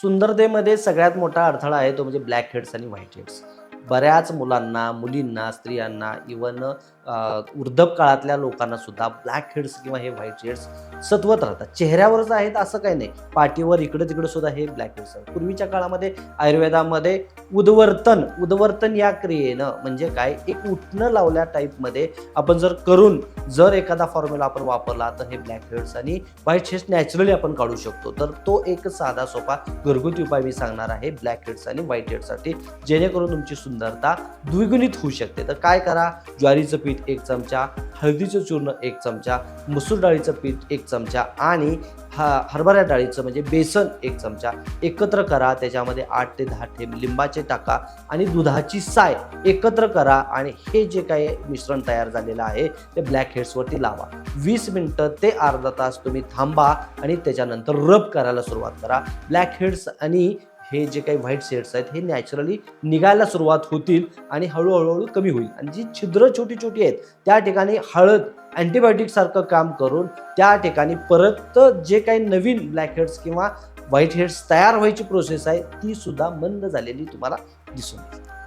सुंदरतेमध्ये सगळ्यात मोठा अडथळा आहे तो म्हणजे ब्लॅक हेड्स आणि व्हाईट हेड्स बऱ्याच मुलांना मुलींना स्त्रियांना इवन वृद्धप काळातल्या लोकांना सुद्धा ब्लॅक हेड्स किंवा हे व्हाईट हेड्स सतवत राहतात. चेहऱ्यावरच आहेत असं काही नाही. पाठीवर इकडे तिकडे सुद्धा हे ब्लॅक हेड्स आहेत. पूर्वीच्या काळामध्ये आयुर्वेदामध्ये उद्वर्तन उद्वर्तन या क्रियेनं म्हणजे काय? एक उठणं लावल्या टाईपमध्ये आपण जर करून जर एखादा फॉर्म्युला आपण वापरला तर हे ब्लॅक हेड्स आणि व्हाईट हेड्स नॅचरली आपण काढू शकतो. तर तो एक साधा सोपा घरगुती उपाय मी सांगणार आहे. ब्लॅक हेड्स आणि व्हाईट हेड्ससाठी जेणेकरून तुमची सुंदरता द्विगुणित होऊ शकते. तर काय करा? ज्वारीचं पीठ एक चमचा हळदीचं चूर्ण एक चमचा मसूर डाळीचं पीठ एक चमचा आणि हा हरभरा डाळीचं म्हणजे बेसन एक चमचा. एकत्र करा त्याच्यामध्ये आठ ते दहा थेंब लिंबाचे टाका आणि दुधाची साय एकत्र करा आणि हे जे काही मिश्रण तयार झालेलं आहे ते ब्लॅक हेड्सवरती लावा. वीस मिनटं ते अर्धा तास तुम्ही थांबा आणि त्याच्यानंतर रब करायला सुरुवात करा. ब्लॅक हेड्स आणि हे जे काही व्हाईट सेड्स आहेत हे नॅचरली निघायला सुरुवात होतील आणि हळूहळूहळू कमी होईल. आणि जी छिद्र छोटी छोटी आहेत त्या ठिकाणी हळद अँटीबायोटिक सारखं काम करून त्या ठिकाणी परत जे काही नवीन ब्लॅक हेड्स किंवा व्हाईट हेड्स तयार व्हायची प्रोसेस आहे ती सुद्धा मंद झालेली तुम्हाला दिसून येईल.